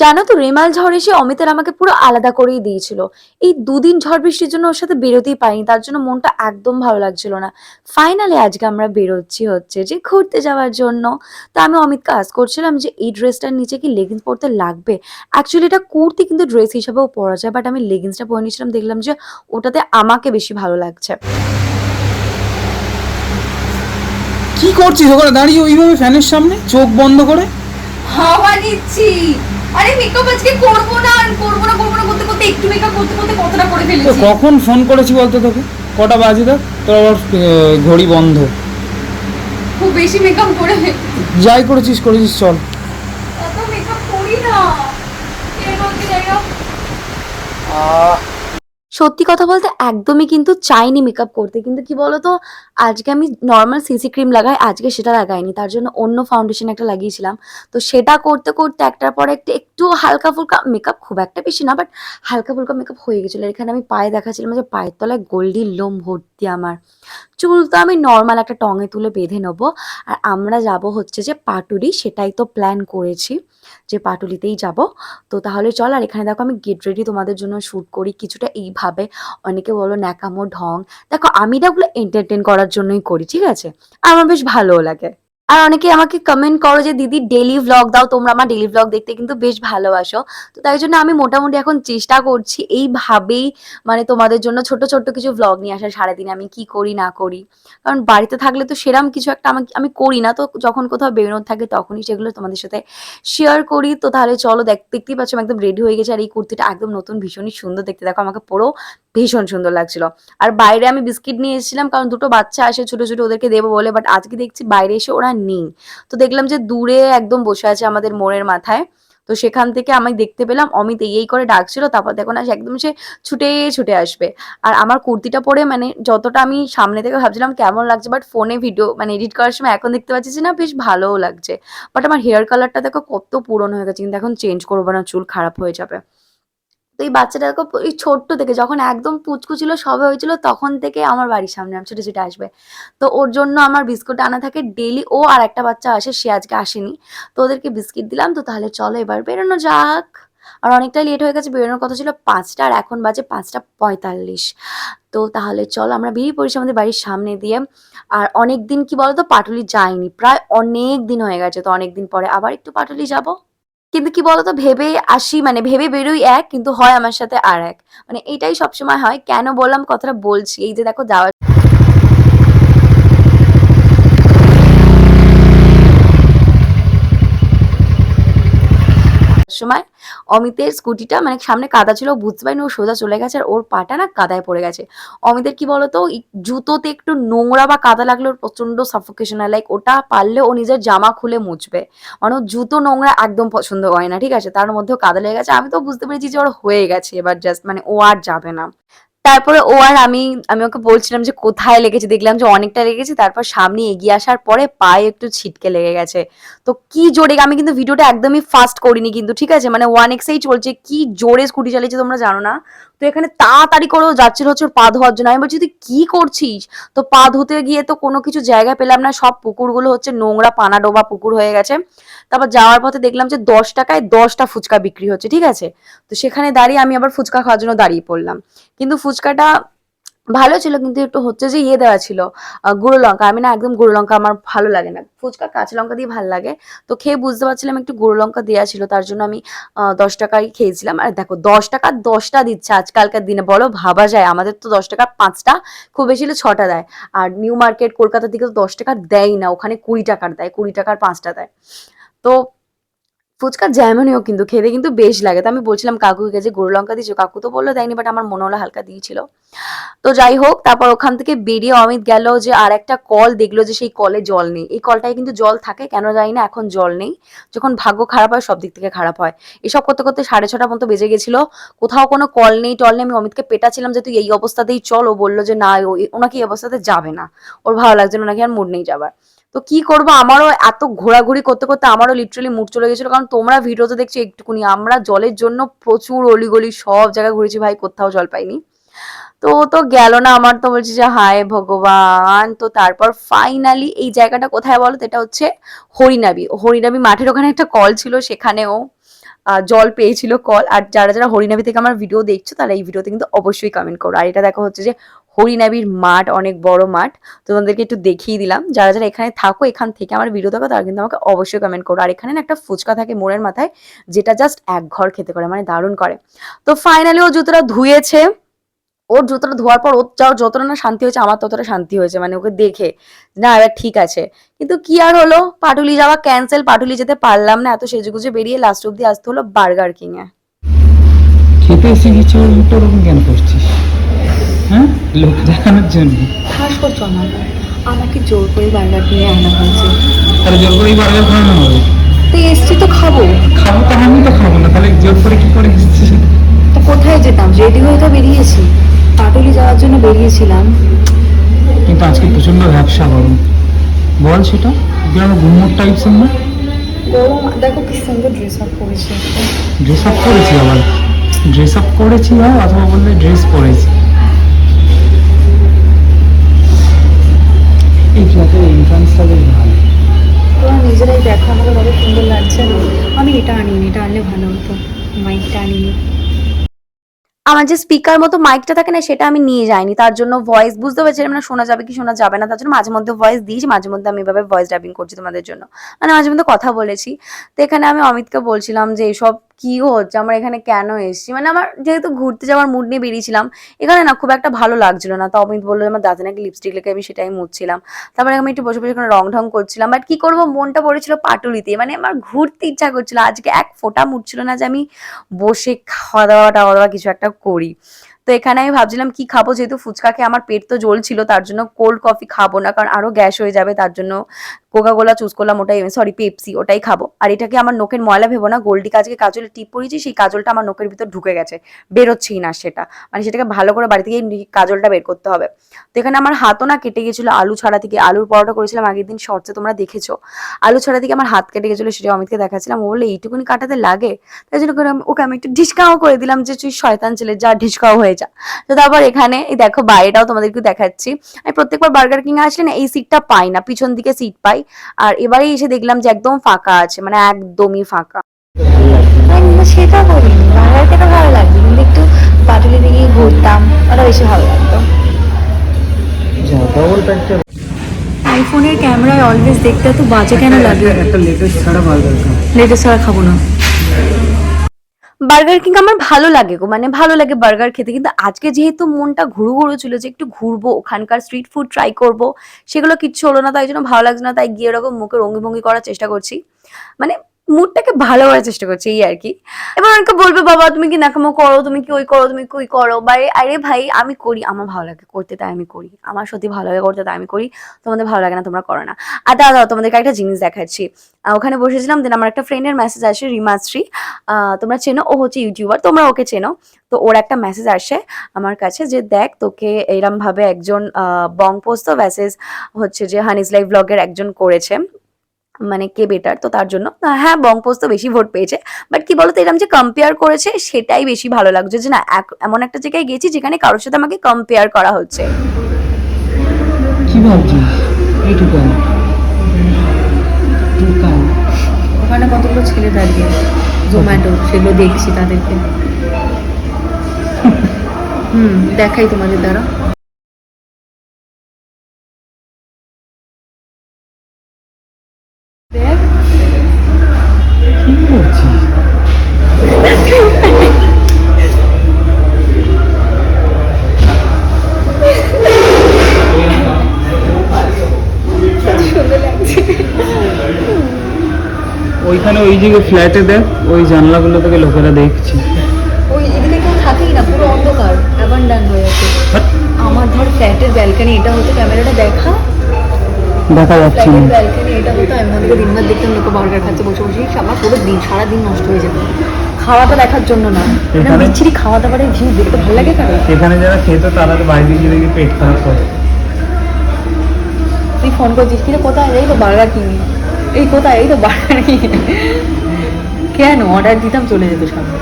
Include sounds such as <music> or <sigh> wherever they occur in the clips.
জানো তো রেমাল ঝড় এসে অমিতের আমাকে পুরো আলাদা করেই দিয়েছিল। এই দুদিন ঝড় বৃষ্টির জন্য ওর সাথে বেরোতেই পারিনি তার জন্য মনটা একদম ভালো লাগছিল না। ফাইনালি আজকে আমরা বেরোচ্ছি হচ্ছে যে ঘুরতে যাওয়ার জন্য। তো আমি অমিতকে আজ করছিলাম যে এই ড্রেসটার নিচে কি লেগিংস পরতে লাগবে? অ্যাকচুয়ালি এটা কুর্তি কিন্তু ড্রেস হিসাবেও পরা যায় বাট আমি লেগিংসটা পরে নিয়েছিলাম দেখলাম যে ওটাতে আমাকে বেশি ভালো লাগছে। কি করছিস? ওখানে দাঁড়িয়ে ওইভাবে ফ্যানের সামনে? চোখ বন্ধ করে? হাওয়া নিচ্ছি আরে মেকআপ আজকে করব না আর করব না করব না করতে করতে একটু মেকআপ করতে করতে কতটা করে তো ফেলেছি। কখন ফোন করেছি বলতো তোকে? কটা বাজে দেখ তোর আবার ঘড়ি বন্ধ। খুব বেশি মেকআপ করে যাই করেছিস করেছিস চল। এত মেকআপ করি না। কেন কি জানি না সত্যি কথা বলতে একদমই কিন্তু চাইনি মেকআপ করতে। কিন্তু কি বলতো, আজকে আমি নর্মাল সিসি ক্রিম লাগাই, আজকে সেটা লাগাইনি। তার জন্য অন্য ফাউন্ডেশন একটা লাগিয়েছিলাম। তো সেটা করতে করতে একটার পর একটা একটু হালকা ফুলকা মেকআপ খুব একটা বেশি না বাট হালকা ফুলকা মেকআপ হয়ে গেছিল। এখানে আমি পায়ে দেখাচ্ছিলাম যে পায়ের তলায় গোল্ডি লোম ভর্তি আমার। চুল তো আমি নর্মাল একটা টঙে তুলে বেঁধে নেব। আর আমরা যাব হচ্ছে যে পাটুরি সেটাই তো প্ল্যান করেছি যে পাটুলিতেই যাব। তো তাহলে চল, আর এখানে দেখো আমি গেট রেডি তোমাদের জন্য শ্যুট করি। কিছুটা এইভাবে অনেকে বলো ন্যাকামো, ঢং। দেখো, আমি না ওগুলো এন্টারটেন করার জন্যই করি, ঠিক আছে? আমার বেশ ভালোও লাগে। আর অনেকে আমাকে কমেন্ট করো যে, দিদি ডেলি ভ্লগ দাও, তোমরা আমার ডেলি ভ্লগ দেখতে কিন্তু বেশ ভালোবাসো। তো তাই জন্য আমি মোটামুটি এখন চেষ্টা করছি এইভাবেই মানে তোমাদের জন্য ছোট ছোট কিছু ভ্লগ নিয়ে আসার সারাদিন, আমি কি করি, না করি। কারণ বাড়িতে থাকলে তো সেরাম কিছু একটা আমাকে, আমি করি না। তো যখন কোথাও বেরোনোর থাকে তখনই সেগুলো তোমাদের সাথে শেয়ার করি। তো তাহলে চলো দেখ, দেখতেই পাচ্ছ একদম রেডি হয়ে গেছে। আর এই কুর্তিটা একদম নতুন, ভীষণই সুন্দর। দেখতে দেখো, আমাকে পুরো ভীষণ সুন্দর লাগছিল। আর বাইরে আমি বিস্কিট নিয়ে এসেছিলাম, কারণ দুটো বাচ্চা আসে, ছোট ছোট ওদেরকে দেবো বলে। বাট আজকে দেখছি বাইরে এসে ওরা নেই। তো দেখলাম যে দূরে একদম বসে আছে আমাদের মোড়ের মাথায়। তো সেখান থেকে আমি দেখতে পেলাম অমিত এই করে ডাকছিল, তারপর দেখো না একদম সে ছুটে ছুটে আসবে। আর আমার কুর্তিটা পরে মানে যতটা আমি সামনে থেকে ভাবছিলাম কেমন লাগছে বাট ফোনে ভিডিও মানে এডিট করার সময় এখন দেখতে পাচ্ছি না বেশ ভালোও লাগছে। বাট আমার হেয়ার কালারটা দেখো কত পুরনো হয়ে গেছে, কিন্তু এখন চেঞ্জ করব না, চুল খারাপ হয়ে যাবে। তো এই বাচ্চাটাকে ওই ছোট্ট থেকে যখন একদম পুচকু ছিল সবে হয়েছিল, তখন থেকে আমার বাড়ির সামনে আমি, ছুটে ছুটে আসবে। তো ওর জন্য আমার বিস্কুট আনা থাকে ডেলি ও আর একটা বাচ্চা আসে, সে আজকে আসেনি। তো ওদেরকে বিস্কিট দিলাম। তো তাহলে চলো এবার বেরোনো যাক। আর অনেকটাই লেট হয়ে গেছে, বেরোনোর কথা ছিল পাঁচটা আর এখন বাজে পাঁচটা পঁয়তাল্লিশ। তো তাহলে চলো আমরা বেরিয়ে পড়েছি আমাদের বাড়ির সামনে দিয়ে। আর অনেক দিন কি বলতো, পাটুলি যায়নি। প্রায় অনেক দিন হয়ে গেছে। তো অনেক দিন পরে আবার একটু পাটুলি যাব। কিন্তু কি বলতো, ভেবে আসি মানে ভেবে বেরোই এক, কিন্তু হয় আমার সাথে আর এক। মানে এটাই সবসময় হয়, কেন বললাম, কথাটা বলছি। এই যে দেখো যাওয়ার সময় অমিতের স্কুটিটা মানে সামনে কাদা ছিল, বুঝতে পারিনি, ও সোজা চলে গেছে আর ওর পাটা না কাদায় পড়ে গেছে। অমিতের কি বলতো জুতোতে একটু নোংরা বা কাদা লাগলে ওর প্রচণ্ড সাফোকেশন লাইক ওটা পারলে ও নিজের জামা খুলে মুছবে। মানে জুতো নোংরা একদম পছন্দ হয় না, ঠিক আছে? তার মধ্যেও কাদা লেগে গেছে। আমি তো বুঝতে পেরেছি যে ওর হয়ে গেছে এবার জাস্ট মানে ও আর যাবে না। তারপরে ও আর আমি আমি ওকে বলছিলাম যে কোথায় লেগেছে, দেখলাম যে অনেকটা লেগেছে, তারপর সামনে এগিয়ে আসার পরে পায়ে একটু ছিটকে লেগে গেছে। তো কি জোরে, আমি কিন্তু ভিডিওটা একদমই ফাস্ট করিনি কিন্তু, ঠিক আছে? মানে ওয়ান এক্সেই চলছে, কি জোরে স্কুটি চালিয়েছে তোমরা জানো না? তো এখানে তাড়াতাড়ি করেও যাচ্ছিল হচ্ছে পা ধোয়ার জন্য। আমি বলছি, তুই কি করছিস? তো পা ধুতে গিয়ে তো কোনো কিছু জায়গা পেলাম না। সব পুকুরগুলো হচ্ছে নোংরা পানা ডোবা পুকুর হয়ে গেছে। তারপর যাওয়ার পথে দেখলাম যে দশ টাকায় দশটা ফুচকা বিক্রি হচ্ছে, ঠিক আছে? তো সেখানে দাঁড়িয়ে আমি আবার ফুচকা খাওয়ার জন্য দাঁড়িয়ে পড়লাম। কিন্তু ফুচকাটা ভালো ছিল কিন্তু একটু হচ্ছে যে ইয়ে দেওয়া ছিল। গুঁড়ো লঙ্কা। আমি না একদম গুঁড়ো লঙ্কা আমার ভালো লাগে না। ফুচকা কাঁচা লঙ্কা দিয়ে ভালো লাগে। তো খেয়ে বুঝতে পারছিলাম একটু গুঁড়ো লঙ্কা দেওয়া ছিল, তার জন্য আমি দশ টাকাই খেয়েছিলাম। আর দেখো, দশ টাকা দশটা দিচ্ছে আজকালকার দিনে, বলো ভাবা যায়। আমাদের তো দশ টাকা পাঁচটা, খুব বেশি হলে ছটা দেয়। আর নিউ মার্কেট কলকাতার দিকে তো দশ টাকা দেয় না, ওখানে কুড়ি টাকার দেয়, কুড়ি টাকার পাঁচটা দেয়। তো ফুচকা যেমনই হোক কিন্তু খেতে কিন্তু বেশ লাগে। তো আমি বলছিলাম কাকুকে যে গুঁড়ো লঙ্কা দিয়েছ? কাকু তো বলল, দেয়নি বাট আমার মনে হলো হালকা দিয়েছিল। তো যাই হোক, তারপর ওখান থেকে বেরিয়ে অমিত গেল যে, আর একটা কল দেখল যে, সেই কলে জল নেই। এই কলটায় কিন্তু জল থাকে, কেন জানি না, এখন জল নেই। যখন ভাগ্য খারাপ হয় সব দিক থেকে খারাপ হয়। এসব করতে করতে সাড়ে ছটা মতো বেজে গেছিল। কোথাও কোনো কল নেই, টল নেই। আমি অমিতকে পেটাছিলাম যে, তুই এই অবস্থাতেই চল। ও বলল যে, না ওনাকে এই অবস্থাতে যাবে না। ওর ভালো লাগছে ওনাকে আর মুড নেই যাবার। তো কি করব? আমারও এত ঘোরাঘুরি করতে করতে আমারও লিটারালি মুড চলে গেছিল। কারণ তোমরা ভিডিওতে দেখছ একটুকুনি, আমরা জলের জন্য প্রচুর অলিগলি সব জায়গায় ঘুরেছি ভাই, কোথাও জল পাইনি। তো তো গেল না আমার, তো বলছি যে, হায় ভগবান। তো তারপর ফাইনালি এই জায়গাটা কোথায় বলো এটা হচ্ছে হরিনাবি। হরিনাবি মাঠের ওখানে একটা কল ছিল, সেখানেও জল পেয়েছিল কল। আর যারা যারা হরিনাবি থেকে আমার ভিডিও দেখছ তারা এই ভিডিওতে কিন্তু অবশ্যই কমেন্ট করো। আর এটা দেখা হচ্ছে যে হরিনাবির মাঠ অনেক বড় মাঠ। তোমাদেরকে একটু দেখিয়ে দিলাম। যারা যারা এখানে থাকো, এখান থেকে আমার ভিডিও দেখো, তারা কিন্তু আমাকে অবশ্যই কমেন্ট করো। আর এখানে একটা ফুচকা থাকে মোড়ের মাথায়, যেটা জাস্ট এক ঘর খেতে করে মানে দারুণ করে। তো ফাইনালি ও জুতোটা ধুয়েছে। ওর জুতোটা ধোয়ার পর ওর যাও যতটা না শান্তি হয়েছে আমার ততটা শান্তি হয়েছে মানে ওকে দেখে না এবার ঠিক আছে। কিন্তু কি আর হলো? পাটুলি যাওয়া ক্যান্সেল পাটুলি যেতে পারলাম না এত সেজেগুজে বেরিয়ে লাস্ট অব্দি আসতে হলো বার্গার কিং এ। খেতে এসে কিছু মুখটা ওরকম কেন করছিস? হ্যাঁ? লোক দেখানোর জন্য। হাস করছ আমার আমাকে জোর করে বার্গার কিনে আনা হয়েছে। তাহলে জোর করে বার্গার খাওয়ানো হবে? তো এসছি তো খাব। খাব তো আমি তো খাব না তাহলে জোর করে কি করে এসেছিস? তো কোথায় যেতাম? রেডি হয়ে তো বেরিয়েছি। পাটুলি যাওয়ার জন্য বেরিয়েছিলাম। কিন্তু আজকে প্রচণ্ড ব্যবসা গরম। বল সেটা। যেন ঘুমোর টাইপসের না? গরম দেখো কি সুন্দর ড্রেস আপ করেছে। ড্রেস আপ করেছি আবার। ড্রেস আপ করেছি হয় অথবা বললে ড্রেস পরেছি। এই ফ্ল্যাটের এন্ট্রান্সটা বেশ ভালো। তোমরা নিজেরাই দেখো আমাকে কত সুন্দর লাগছে না। আমি এটা আনিনি এটা আনলে ভালো হতো। মাইকটা আনিনি। আমার যে স্পিকার মতো মাইকটা থাকে না, সেটা আমি নিয়ে যাইনি। তার জন্য ভয়েস বুঝতে পারছিলাম না শোনা যাবে কি, শোনা যাবে না। তার জন্য মাঝে মধ্যে ভয়েস দিয়েছি, মাঝে মধ্যে আমি এভাবে ভয়েস ডাবিং করছি তোমাদের জন্য। মানে মাঝে মধ্যে কথা বলেছি। তো এখানে আমি অমিতকে বলছিলাম যে এইসব কি হচ্ছে? আমার এখানে কেন এসেছি? মানে আমার যেহেতু ঘুরতে যাওয়ার মুড নিয়ে বেরিয়েছিলাম, এখানে না খুব একটা ভালো লাগছিল না। তো অমিত বলল, আমার দাদা নাকি লিপস্টিক লেগে আমি সেটাই মুছছিলাম। তারপরে আমি একটু বসে বসে এখানে রং ঢং করছিলাম। বাট কি করব? মনটা পড়েছিল পাটুলিতে। মানে আমার ঘুরতে ইচ্ছা করছিল। আজকে এক ফোঁটা মুটছিল না যে আমি বসে খাওয়া দাওয়া, টাওয়া দাওয়া কিছু একটা করি। তো এখানে আমি ভাবছিলাম কি খাব? যেহেতু ফুচকা খেয়ে আমার পেট তো জ্বলছিল, তার জন্য কোল্ড কফি খাব না, কারণ আরও গ্যাস হয়ে যাবে, তার জন্য কোকা কোলা চুজ করলাম, ওটাই সরি পেপসি ওটাই খাব। আর এটাকে আমার নোকের ময়লা ভেবো না, গোল্ডি কাজকে কাজলে টিপ পরিয়েছি, সেই কাজলটা আমার নোকের ভিতর ঢুকে গেছে, বেরোচ্ছেই না সেটা। মানে সেটাকে ভালো করে বাড়ি থেকে কাজলটা বের করতে হবে। তো এখানে আমার হাতও না কেটে গেছিল, আলু ছাড়া থেকে আলুর পরোটা করেছিলাম আগের দিন শর্টসে তোমরা দেখেছ। আলু ছাড়া থেকে আমার হাত কেটে গেছিল সেটা অমিতকে দেখাচ্ছিলাম। ও বললে, এইটুকুনি কাটাতে লাগে? তাই জন্য ওকে আমি একটু ঢিসকাও করে দিলাম যে, তুই শয়তান ছেলে, যা ঢিসকাও হয়ে যা। তো তারপর এখানে এই দেখো বাইরেটাও তোমাদেরকে দেখাচ্ছি। আমি প্রত্যেকবার বার্গার কিং আসলে না এই সিটটা পাই না পিছন দিকে সিট পাই। আর এবারে এসে দেখলাম যে একদম ফাঁকা আছে মানে একদমই ফাঁকা। সেটা করিনি বার্গার খেতে ভালো লাগবে কিন্তু একটু পাটুলি দিকে ঘুরতাম ওটা বেশি ভালো লাগতো। আইফোনের ক্যামেরায় অলওয়েজ দেখতে এত বাজে কেন লাগে? একটা লেটেস্ট ছাড়া খাও। লেটেস্ট ছাড়া খাব না। বার্গার কিং আমার ভালো লাগে গো মানে ভালো লাগে বার্গার খেতে। কিন্তু আজকে যেহেতু মনটা ঘুরু ঘুরু ছিল যে একটু ঘুরবো, ওখানকার স্ট্রিট ফুড ট্রাই করব, সেগুলো কিচ্ছু হলো না, তাই জন্য ভালো লাগছে না, তাই গিয়ে ওরকম মুখে রঙ্গি ভঙ্গি করার চেষ্টা করছি। মানে মুডটাকে ভালো করার চেষ্টা করছি, এই আর কি। এবার অনেকে বলবে, বাবা, তুমি কি নাকামো করো? তুমি কি ওই করো? তুমি কি করো? বা, আরে ভাই, আমি করি। আমার ভালো লাগে করতে, তাই আমি করি। আমার সত্যি ভালো লাগে করতে, তাই আমি করি। তোমাদের ভালো লাগে না, তোমরা করো না। আর দাদা তোমাদেরকে একটা জিনিস দেখাচ্ছি। ওখানে বসেছিলাম দেন আমার একটা ফ্রেন্ডের মেসেজ আসে রিমাশ্রী তোমরা চেনো, ও হচ্ছে ইউটিউবার তোমরা ওকে চেনো। তো ওর একটা মেসেজ আসে আমার কাছে যে, দেখ, তোকে এরম ভাবে একজন বং পোস্ত ভ্যাসেস হচ্ছে যে হানিস লাইভ ব্লগের একজন করেছে। মানে কে বেটার তো তার জন্য হ্যাঁ বংপোস তো বেশি ভোট পেয়েছে বাট কি বলতো এরকম যে কম্পেয়ার করেছে সেটাই বেশি ভালো লাগছে যে না এমন একটা জায়গায় গেছি যেখানে কারোর সাথে আমাকে কম্পেয়ার করা হচ্ছে। কি ভাবছিস ওখানে কতগুলো ছেলে দাঁড়িয়ে জোম্যাটো সেগুলো দেখছি তাদেরকে। <laughs> হুম দেখাই তোমাদের দ্বারা। ওইখানে ওই যে ফ্ল্যাটে দেখ ওই জানলাগুলো থেকে লোকেরা দেখছে। ওই এদিকে কেউ থাকেই না পুরো অন্ধকার অ্যাবান্ডান হয়ে আছে। আমার ধর ফ্ল্যাটের ব্যালকনি এটা হতো ক্যামেরাটা দেখা? দেখা যাচ্ছে না। ব্যালকনি এটা হতো আমি ভাবতে দিনবার দেখতাম লোক বার্গার খাচ্ছে বসে বসে আমার পুরো দিন সারা দিন নষ্ট হয়ে যেত খাওয়াটা দেখার জন্য না। মানে এখানে- বিচ্ছিরি খাওয়া দাওয়ারের ভিউ দেখতে ভালো লাগে কারও এখানে যারা খেতো তারা তো বাইরে গিয়ে দেখি পেট খারাপ করে। তুই ফোন করছিস? কিরে কোথায়? এই তো বার্গার কিনি এই কোথায়? এই তো বাড়ি। কেন? অর্ডার দিতাম চলে যেত সামনে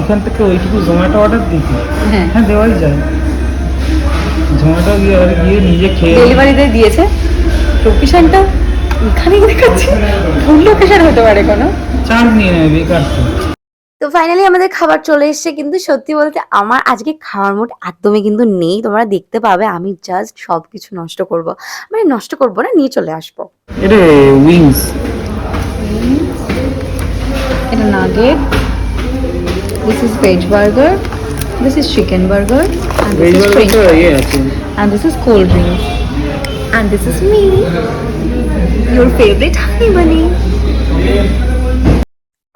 ওখান থেকে ওইটুকু জোম্যাটো অর্ডার দিতি হ্যাঁ। হ্যাঁ দেওয়াই যায়। জোম্যাটো গিয়ে আর গিয়ে নিজে খেয়ে ডেলিভারিতে দিয়েছে। লোকেশনটা এখানেই দেখাচ্ছে। ভুল লোকেশন হতে পারে কোনো। চার্জ নিয়ে নেবে বেকার তো তো ফাইনালি আমাদের খাবার চলে এসেছে কিন্তু সত্যি বলতে আমার আজকে খাওয়ার মোট একদমই কিন্তু নেই। তোমরা দেখতে পাবে আমি জাস্ট সব কিছু নষ্ট করব। মানে নষ্ট করব না নিয়ে চলে আসব। এটা উইংস এটা nugget this is veg burger this is chicken burger and this is french fries. and this is cold drinks and this is me your favorite honey bunny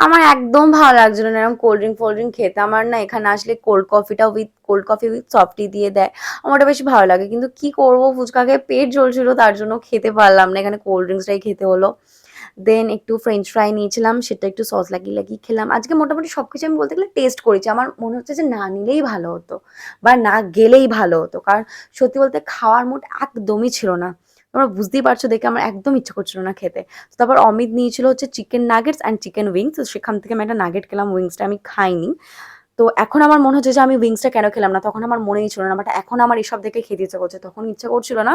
আমার একদম ভালো লাগছিল না, এরকম কোল্ড ড্রিঙ্ক ফোল্ড ড্রিঙ্ক খেতে। আমার না এখানে আসলে কোল্ড কফিটা with cold coffee with softy দিয়ে দেয়। আমার ওটা বেশি ভালো লাগে। কিন্তু কি করব? ফুচকাকে পেট জ্বলছিল, তার জন্য খেতে পারলাম না। এখানে কোল্ড ড্রিঙ্কসটাই খেতে হলো। দেন একটু ফ্রেঞ্চ ফ্রাই নিয়েছিলাম, সেটা একটু সস লাগিয়ে লাগিয়ে খেলাম। আজকে মোটামুটি সব কিছু আমি বলতে গেলে টেস্ট করেছি। আমার মনে হচ্ছে যে না নিলেই ভালো হতো, বা না গেলেই ভালো হতো। কারণ সত্যি বলতে খাওয়ার মোট একদমই ছিল না। তোমরা বুঝতেই পারছ দেখে আমার একদম ইচ্ছা করছিল না খেতে। তো তারপর অমিত নিয়েছিল হচ্ছে chicken nuggets and chicken wings সেখান থেকে আমি একটা নাগেট খেলাম উইংসটা আমি খাইনি। তো এখন আমার মনে হচ্ছে যে আমি উইংসটা কেন খেলাম না? তখন আমার মনেই ছিল না বাট এখন আমার এসব দেখে খেতে ইচ্ছা করছে। তখন ইচ্ছা করছিল না,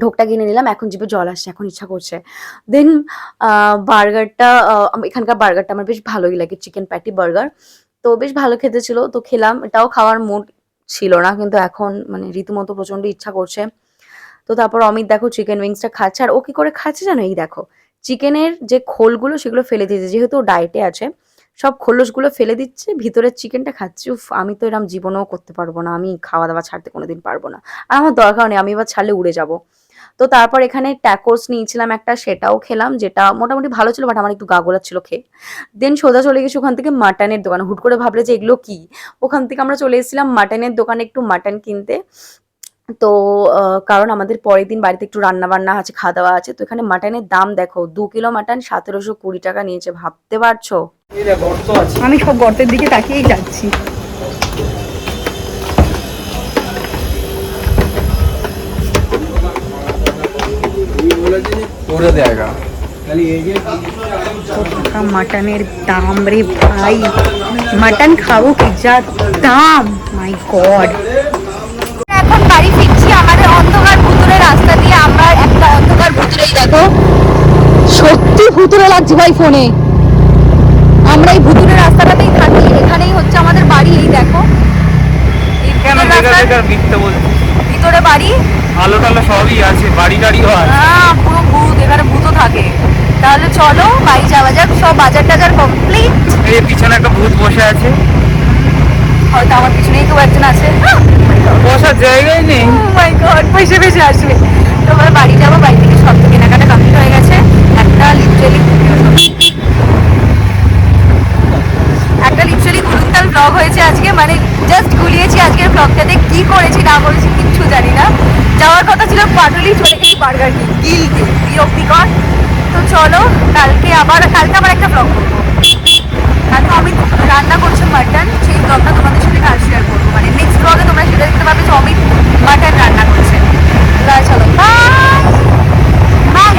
ঢোকটা কিনে নিলাম, এখন জিভে জল আসছে, এখন ইচ্ছা করছে। দেন বার্গারটা এখানকার বার্গারটা আমার বেশ ভালোই লাগে চিকেন প্যাটি বার্গার তো বেশ ভালো খেতে ছিল, তো খেলাম। এটাও খাওয়ার মুড ছিল না, কিন্তু এখন মানে রীতিমতো প্রচণ্ড ইচ্ছা করছে। তো তারপর অমিত দেখো চিকেন উইংসটা খাচ্ছে। আর ও কি করে খাচ্ছে জানো? এই দেখো চিকেনের যে খোলগুলো সেগুলো ফেলে দিয়েছে। যেহেতু ডায়েটে আছে, সব খোলসগুলো ফেলে দিচ্ছে, ভিতরের চিকেনটা খাচ্ছি। উফ, আমি তো এরম জীবনেও করতে পারব না। আমি খাওয়া দাওয়া ছাড়তে কোনোদিন পারব না। আর আমার দরকার নেই, আমি এবার ছাড়লে উড়ে যাব। তো তারপর এখানে ট্যাকোস নিয়েছিলাম একটা, সেটাও খেলাম, যেটা মোটামুটি ভালো ছিল বাট আমার একটু গা ছিল খেয়ে। দেন সোজা চলে গেছি ওখান থেকে মাটনের দোকানে। হুট করে ভাবলে যে এগুলো কি? ওখান থেকে আমরা চলে এসেছিলাম মাটনের দোকানে একটু মাটন কিনতে। তো কারণ আমাদের পরের দিন বাড়িতে একটু রান্না বান্না আছে খাওয়া দাওয়া আছে, তো এখানে মাটনের দাম দেখো, দু কিলো মাটন সতেরোশো কুড়ি টাকা নিয়েছে, ভাবতে পারছ? আমি সব গর্তের দিকে তাকিয়েই যাচ্ছি। মাটনের দাম রে ভাই। মাটন খাব কি, যা দাম মাই গড বাড়ি ফিরছি আমাদের অন্ধকার ভুতুরে রাস্তা দিয়ে আমরা একটা অন্ধকার ভুতুরেই দেখো। সত্যি ভুতুরে লাগছে ভাই ফোনে। আমরা এই ভুতুরে রাস্তাটাতেই থাকি এখানেই হচ্ছে আমাদের বাড়ি এই দেখো। ভিতরে বাড়ি? আলো টালো সবই আছে বাড়ি টাড়িও আছে। হ্যাঁ পুরো ভূত এখানে ভূতও থাকে। তাহলে চলো বাড়ি যাওয়া যাক সব বাজার টাজার কমপ্লিট এই পিছনে একটা ভূত বসে আছে। হয়তো আমার পিছনেই কেউ একজন আছে। বসার জায়গায় নেই। মাই গড পয়সা বেশি আসবে। তো আমরা বাড়ি যাব বাড়ি থেকে সব তো কেনাকাটা কমপ্লিট হয়ে গেছে। একটা লিটারেলি একটা লিটারেলি গুরুত্তাল ব্লগ হয়েছে আজকে। মানে জাস্ট গুলিয়েছি আজকের ব্লগটাতে কি করেছি না করেছি কিচ্ছু জানি না। যাওয়ার কথা ছিল পাটুলি চলে গেছি বার্গার কিং গিলতে বিরক্তিকর তো চলো কালকে আবার কালকে আবার একটা ব্লগ করব। আমি রান্না করছি মাটন সেই ব্লগটা তোমাদের সাথে কাল শেয়ার করব। মানে নেক্সট ব্লগে তোমরা সেটা দেখতে পাবে যে মাটন রান্না করছে। চলো বাই